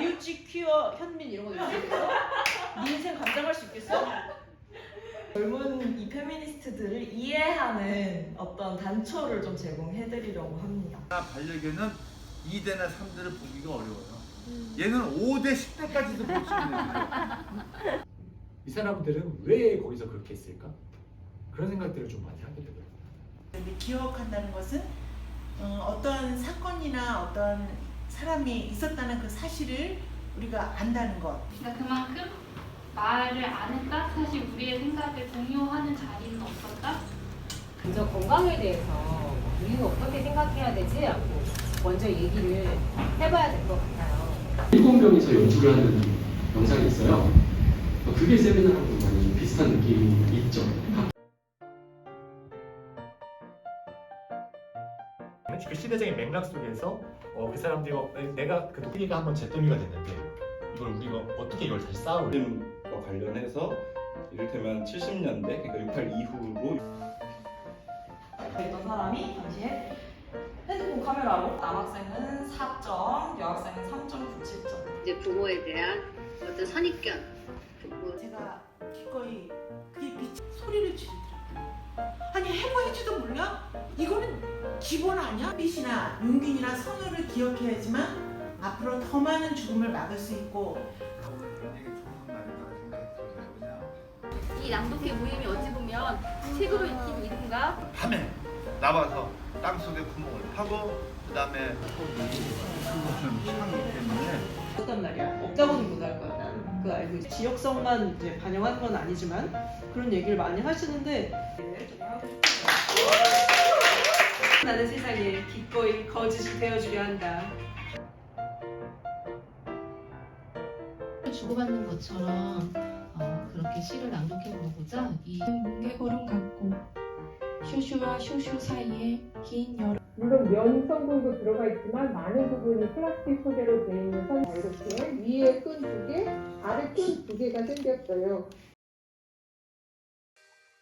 이웃집 퀴어 현민 이런 거 있겠어? 네 인생 감당할 수 있겠어? 젊은 이 페미니스트들을 이해하는 어떤 단초를 좀 제공해드리려고 합니다. 반려견은 2대나 3대를 보기가 어려워요. 얘는 5대, 10대까지도 볼 수 있는 거예요. 이 사람들은 왜 거기서 그렇게 했을까? 그런 생각들을 좀 많이 하게 되더라고요. 근데 기억한다는 것은 어, 떤 사건이나 어떤 사람이 있었다는 그 사실을 우리가 안다는 것. 그러니까 그만큼 말을 안 했다? 사실 우리의 생각을 공유하는 자리는 없었다? 먼저 건강에 대해서 우리는 어떻게 생각해야 되지? 하고 먼저 얘기를 해봐야 될 것 같아요. 명이서 연주를 하는 영상이 있어요. 그게 세미나하고 많이 비슷한 느낌이 있죠. 그 시대적인 맥락 속에서 어, 그 사람들이 어, 내가 그 독일이가 한번 잿더미가 됐는데 이걸 우리가 어떻게 이걸 다시 쌓아올까? 과 관련해서 이를테면 70년대 그러니까 68 이후로 그랬던 사람이 당시에 핸드폰 카메라로 남학생은 4점, 여학생은 3.97점. 이제 부모에 대한 어떤 선입견 제가 기꺼이 그게 빛 소리를 지르더라고요. 아니 해보일지도 몰라? 이거는 기본 아니야? 빛이나 용균이나 선우를 기억해야지만 앞으로 더 많은 죽음을 막을 수 있고 이 낭독회 모임이 어찌 보면 책으로 읽힌 이름과 밤에 나와서 땅속에 구멍을 파고 그 다음에 그거는 창이기 때문에 없단 말이야. 없다고는 못할 거야. 나는 그 알고. 지역성만 이제 반영하는 건 아니지만 그런 얘기를 많이 하시는데 나는 세상에 기꺼이 거짓이 되어주려 한다. 주고받는 것처럼 어, 그렇게 시를 낭독해 보고자 이 뭉게고름 같고 슈슈와 슈슈 사이에 긴 여름 물론 면 성분도 들어가 있지만 많은 부분이 플라스틱 소재로 되어 있는 선 이렇게 위에 끈 두 개, 아래 끈 두 개가 생겼어요.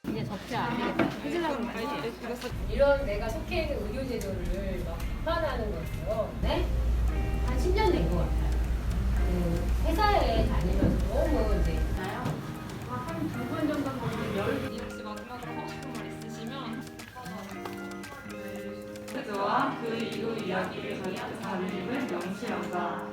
이제 접지 빨리. 이런 내가 속해 있는 의료 제도를 막 비판하는 거죠. 네? 이야기를 전하는 명시한다.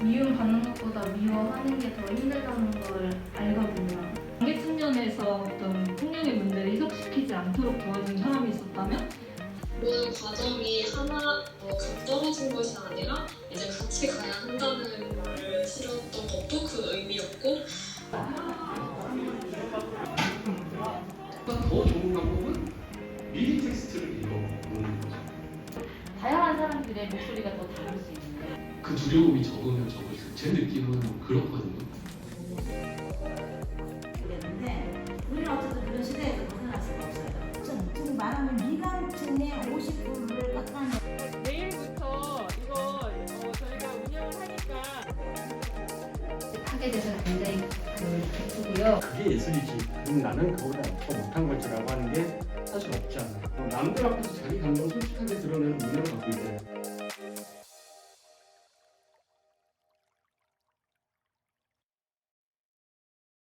미움 받는 것보다 미워하는 게 더 힘들다는 걸 알거든요. 관계 측면에서 어떤 폭력의 문제를 희석시키지 않도록 도와준 사람이 있었다면 모든 과정이 하나 뭐각 떨어진 것이 아니라 이제 같이 가야 한다는 말을 실었던 것도 그 의미였고 더 좋은 방법은 미리 사람들의 목소리가 더 다를 수 있는데 그 두려움이 적으면 적을수록 제 느낌은 그렇거든요. 되는데 우리는 어쨌든 그런 시대에서 벗어날 수가 없어요. 좀, 좀 말하면 미간층의 50%를 깎아내 내일부터 이거 어, 저희가 운영을 하니까 하게 돼서 굉장히 그 기쁘고요. 그게 예술이지. 그럼 나는 그보다 더 못한 걸지라고 하는 게 사실 없지 않아요. 남들 앞에서 자기 감정을 솔직하게 드러내는 문화를 갖고 있어요.